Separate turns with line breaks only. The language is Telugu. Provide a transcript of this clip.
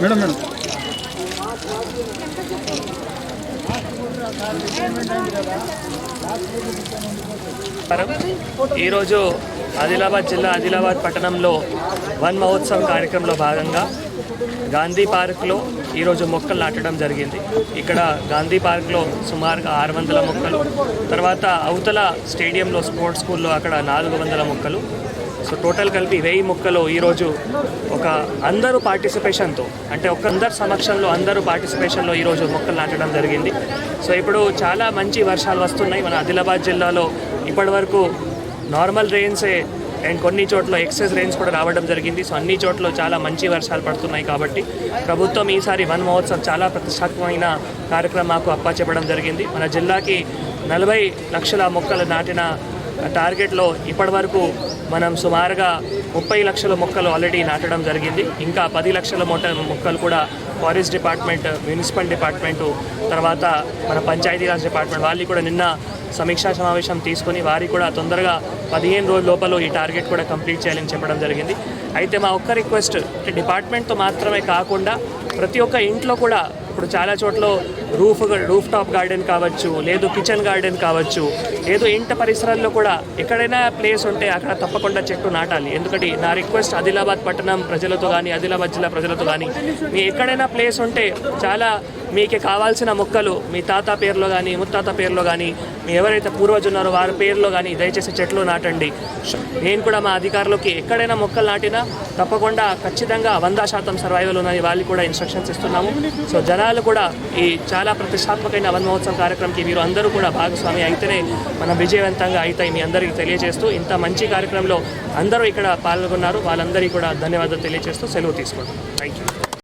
Madam madam.
ఈరోజు ఆదిలాబాద్ జిల్లా ఆదిలాబాద్ పట్టణంలో వన్ మహోత్సవం కార్యక్రమంలో భాగంగా గాంధీ పార్క్లో ఈరోజు మొక్కలు నాటడం జరిగింది. ఇక్కడ గాంధీ పార్క్లో సుమారుగా ఆరు వందల మొక్కలు తర్వాత అవతల స్టేడియంలో స్పోర్ట్స్ స్కూల్లో అక్కడ నాలుగు వందల మొక్కలు సో టోటల్ కలిపి వెయ్యి మొక్కలు ఈరోజు ఒక అందరూ పార్టిసిపేషన్తో అంటే ఒక అందరి సమక్షంలో అందరూ పార్టిసిపేషన్లో ఈరోజు మొక్కలు నాటడం జరిగింది. సో ఇప్పుడు చాలా మంచి వర్షాలు వస్తున్నాయి. మన ఆదిలాబాద్ జిల్లాలో ఇప్పటివరకు నార్మల్ రెయిన్సే అండ్ కొన్ని చోట్ల ఎక్సెస్ రెయిన్స్ కూడా రావడం జరిగింది. సో అన్ని చోట్ల చాలా మంచి వర్షాలు పడుతున్నాయి కాబట్టి ప్రభుత్వం ఈసారి వన్ మహోత్సవం చాలా ప్రతిష్టాత్మకమైన కార్యక్రమాకు అప్పచెప్పడం జరిగింది. మన జిల్లాకి నలభై లక్షల మొక్కలు నాటిన టార్గెట్లో ఇప్పటివరకు మనం సుమారుగా ముప్పై లక్షల మొక్కలు ఆల్రెడీ నాటడం జరిగింది. ఇంకా పది లక్షల మొట్ట మొక్కలు కూడా ఫారెస్ట్ డిపార్ట్మెంట్ మున్సిపల్ డిపార్ట్మెంటు తర్వాత మన పంచాయతీరాజ్ డిపార్ట్మెంట్ వాళ్ళు కూడా నిన్న సమీక్షా సమావేశం తీసుకొని వారి కూడా తొందరగా పదిహేను రోజుల లోపల ఈ టార్గెట్ కూడా కంప్లీట్ చేయాలని చెప్పడం జరిగింది. అయితే మా ఒక్క రిక్వెస్ట్ డిపార్ట్మెంట్తో మాత్రమే కాకుండా ప్రతి ఒక్క ఇంట్లో కూడా ఇప్పుడు చాలా చోట్ల రూఫ్ రూఫ్ టాప్ గార్డెన్ కావచ్చు లేదు కిచెన్ గార్డెన్ కావచ్చు లేదు ఇంట పరిసరాల్లో కూడా ఎక్కడైనా ప్లేస్ ఉంటే అక్కడ తప్పకుండా చెట్టు నాటాలి. ఎందుకంటే నా రిక్వెస్ట్ ఆదిలాబాద్ పట్టణం ప్రజలతో కానీ ఆదిలాబాద్ జిల్లా ప్రజలతో కానీ మీ ఎక్కడైనా ప్లేస్ ఉంటే చాలా మీకు కావాల్సిన మొక్కలు మీ తాత పేరులో కానీ ముత్తాత పేరులో కానీ మీ ఎవరైతే పూర్వజులు ఉన్నారో వారి పేరులో కానీ దయచేసి చెట్లు నాటండి. నేను కూడా మా అధికారులకి ఎక్కడైనా మొక్కలు నాటినా తప్పకుండా ఖచ్చితంగా వంద శాతం సర్వైవల్ ఉన్నది. వాళ్ళు కూడా ఇన్స్ట్రక్షన్స్ ఇస్తున్నాము. సో జనాలు కూడా ఈ చాలా ప్రతిష్టాత్మకమైన వన్ మహోత్సవం కార్యక్రమంకి మీరు అందరూ కూడా భాగస్వామి అయితేనే మనం విజయవంతంగా అవుతాయి మీ అందరికీ తెలియజేస్తూ ఇంత మంచి కార్యక్రమంలో అందరూ ఇక్కడ పాల్గొన్నారు. వాళ్ళందరికీ కూడా ధన్యవాదాలు తెలియజేస్తూ సెలవు తీసుకుంటాం థ్యాంక్ యూ